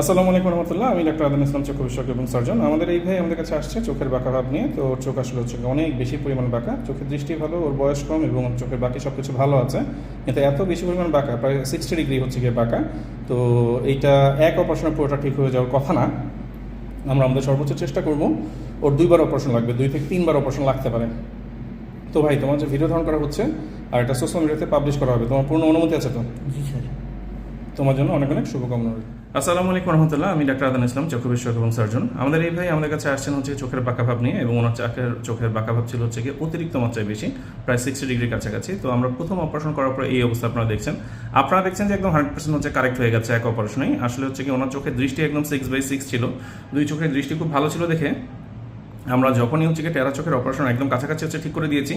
আসসালামু আলাইকুম রহমতুল্লাহ, আমি ডাক্তার আদান ইসলাম চক্ষু বিশেষজ্ঞ এবং সার্জন। আমাদের এই ভাই আমাদের কাছে আসছে চোখের বাঁকা ভাব নিয়ে, তো চোখ আসলে হচ্ছে অনেক বেশি পরিমাণ বাঁকা। চোখের দৃষ্টি ভালো, ওর বয়স কম এবং চোখের বাকি সব কিছু ভালো আছে। কিন্তু এত বেশি পরিমাণ বাঁকা, প্রায় সিক্সটি ডিগ্রি হচ্ছে গিয়ে বাঁকা। তো এইটা এক অপারেশনে পুরোটা ঠিক হয়ে যাওয়ার কথা না। আমরা আমাদের সর্বোচ্চ চেষ্টা করব, ওর দুইবার অপারেশন লাগবে, দুই থেকে তিনবার অপারেশন লাগতে পারে। তো ভাই, তোমার যে ভিডিও ধারণ করা হচ্ছে, আর এটা সোশ্যাল মিডিয়াতে পাবলিশ করা হবে, তোমার পূর্ণ অনুমতি আছে তো? জি, স্যার। তোমার জন্য অনেক অনেক শুভকামনা রইল। আসসালামু আলাইকুম রহমতুল্লাহ, আমি ডাক্তার আদান ইসলাম, চক্ষু বিশেষজ্ঞ এবং সার্জন। আমাদের এই ভাই আমাদের কাছে আসছেন হচ্ছে চোখের বাঁকা ভাব নিয়ে এবং ওনার চোখের চোখের বাঁকা ভাব ছিল হচ্ছে গিয়ে অতিরিক্ত মাত্রায় বেশি, প্রায় সিক্সটি ডিগ্রির কাছাকাছি। তো আমরা প্রথম অপারেশন করার পরে এই অবস্থা আপনারা দেখছেন। আপনারা দেখছেন যে একদম হান্ড্রেড পার্সেন্ট হচ্ছে কারেক্ট হয়ে গেছে এক অপারেশনেই আসলে হচ্ছে কি ওনার চোখের দৃষ্টি একদম সিক্স বাই সিক্স ছিল। দুই চোখের দৃষ্টি খুব ভালো ছিল দেখে। আমরা যখনই হচ্ছে কি টেরা চোখের অপারেশন একদম কাছাকাছি হচ্ছে ঠিক করে দিয়েছি।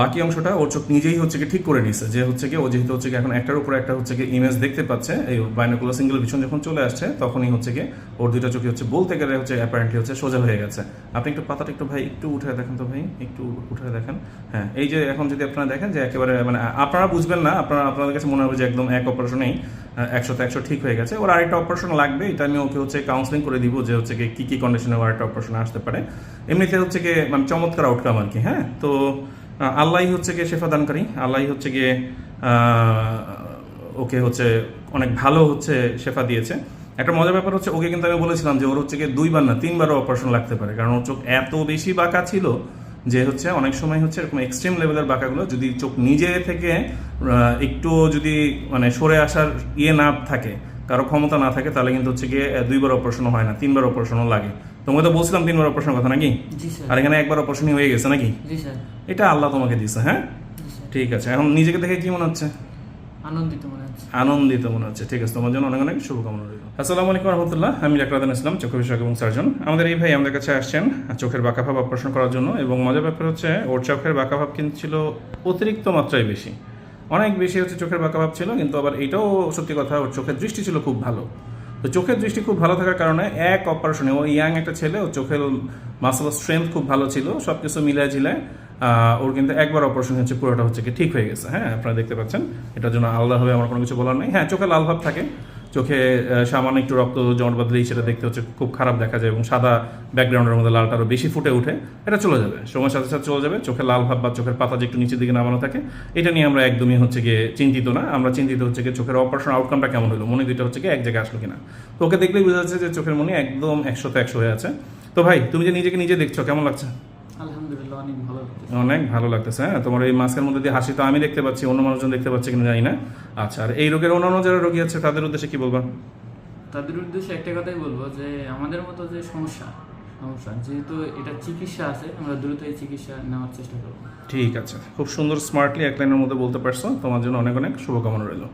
বাকি অংশটা ওর চোখ নিজেই হচ্ছে কি ঠিক করে নিছে, যে হচ্ছে কি ও যেহেতু হচ্ছে কি এখন একটার উপরে একটা হচ্ছে কি ইমেজ দেখতে পাচ্ছে, এই বাইনোকুলার সিঙ্গেল ভিশন যখন চলে আসছে, তখনই হচ্ছে কি ওর দুইটা চোখে হচ্ছে বলতে গেলে হচ্ছে অ্যাপারেন্টলি হচ্ছে সোজা হয়ে গেছে। আপনি একটু পাতাটা একটু ভাই একটু উঠে দেখেন তো ভাই, একটু উঠে দেখেন। হ্যাঁ এই যে এখন যদি আপনারা দেখেন যে একেবারে মানে আপনারা বুঝবেন না, আপনারা, আপনাদের কাছে মনে হবে যে একদম এক অপারেশনেই একশোতে একশো ঠিক হয়ে গেছে। ওর আরেকটা অপারেশন লাগবে, এটা আমি ওকে হচ্ছে কাউন্সিলিং করে দিব যে হচ্ছে কি কী কন্ডিশনে ও আরেকটা অপারেশন আসতে পারে। এমনিতে হচ্ছে গিয়ে মানে চমৎকার আউটকাম আর কি হ্যাঁ? তো আল্লাহ হচ্ছে গিয়ে শেফা দানকারী আল্লাহ হচ্ছে গিয়ে ওকে হচ্ছে অনেক ভালো হচ্ছে শেফা দিয়েছে। একটা মজার ব্যাপার হচ্ছে, ওকে কিন্তু আমি বলেছিলাম যে ওর হচ্ছে গিয়ে দুইবার না, তিনবারও অপারেশন লাগতে পারে। কারণ ওর চোখ এত বেশি বাঁকা ছিল যে হচ্ছে অনেক সময় হচ্ছে এরকম এক্সট্রিম লেভেলের বাঁকাগুলো যদি চোখ নিজে থেকে একটু যদি মানে সরে আসার ইয়ে না থাকে কারও ক্ষমতা না থাকে তাহলে কিন্তু হচ্ছে গিয়ে দুইবার অপারেশনও হয় না তিনবার অপারেশনও লাগে। তোমাকে তো বলছিলাম তিনবার অপারেশনের কথা নাকি? আর এখানে একবার অপারেশনই হয়ে গেছে নাকি? এটা আল্লাহ তোমাকে দিয়েছে হ্যাঁ? ঠিক আছে এখন নিজেকে দেখে কি মনে হচ্ছে? আনন্দিত মনে হচ্ছে। আনন্দিত মনে হচ্ছে ঠিক আছে তোমার জন্য অনেক অনেক শুভকামনা রইল। আসসালামু আলাইকুম রহমতুল্লাহ আমি ডাক্তার আদান ইসলাম চোখ বিশেষজ্ঞ এবং সার্জন। আমাদের এই ভাই আমাদের কাছে আসছেন চোখের বাঁকা ভাব অপারেশন করার জন্য এবং মজার ব্যাপার হচ্ছে ওর চোখের বাঁকা ভাব কিন্তু ছিল অতিরিক্ত মাত্রায় বেশি। অনেক বেশি হচ্ছে চোখের বাঁকা ভাব ছিল, কিন্তু আবার এটাও সত্যি কথা, ওর চোখের দৃষ্টি ছিল খুব ভালো। তো চোখের দৃষ্টি খুব ভালো থাকার কারণে এক অপারেশনে ও ইয়াং একটা ছেলে ও চোখের মাসাল স্ট্রেংথ খুব ভালো ছিল সব কিছু মিলায় ঝিলায় ওর কিন্তু একবার অপারেশন হচ্ছে পুরোটা হচ্ছে কি ঠিক হয়ে গেছে। হ্যাঁ আপনারা দেখতে পাচ্ছেন, এটার জন্য আলাদাভাবে আমার কোনো কিছু বলার নেই। হ্যাঁ চোখের লাল ভাব থাকে। চোখে সামান্য একটু রক্ত জমাট বাঁধলেই সেটা দেখতে হচ্ছে খুব খারাপ দেখা যায় এবং সাদা ব্যাকগ্রাউন্ডের মধ্যে লালটা আরও বেশি ফুটে উঠে এটা চলে যাবে, সময়ের সাথে সাথে চলে যাবে, চোখে লাল ভাব বা চোখের পাতা যে একটু নিচের দিকে নামানো থাকে, এটা নিয়ে আমরা একদমই হচ্ছে গিয়ে চিন্তিত না, আমরা চিন্তিত হচ্ছে গিয়ে চোখের অপারেশন আউটকামটা কেমন হলো, মনে দুইটা হচ্ছে গিয়ে এক জায়গায় আসলো কিনা। তো ওকে দেখলেই বোঝা যাচ্ছে যে চোখের মনে একদম একশোতে একশো হয়ে আছে। তো ভাই, তুমি যে নিজেকে নিজে দেখছ, কেমন লাগছে? আলহামদুলিল্লাহ অনেক ভালো লাগতেছে। অনেক ভালো লাগতেছে হ্যাঁ? তোমার এই মাস্কের মধ্যে দিয়ে হাসি তো আমি দেখতে পাচ্ছি অন্য মানুষজন দেখতে পাচ্ছে কিনা জানি না। আচ্ছা আর এই রোগের অন্যান্য যারা রোগী আছে তাদের উদ্দেশ্যে কি বলবা? তাদের উদ্দেশ্যে একটা কথাই বলব যে আমাদের মতো যে সমস্যা সমস্যা যেহেতু এটা চিকিৎসা আছে আমরা দ্রুত এই চিকিৎসা নেওয়ার চেষ্টা করব। ঠিক আছে। খুব সুন্দর স্মার্টলি এক লাইনের মধ্যে বলতে পারছ। তোমার জন্য অনেক অনেক শুভকামনা রইল।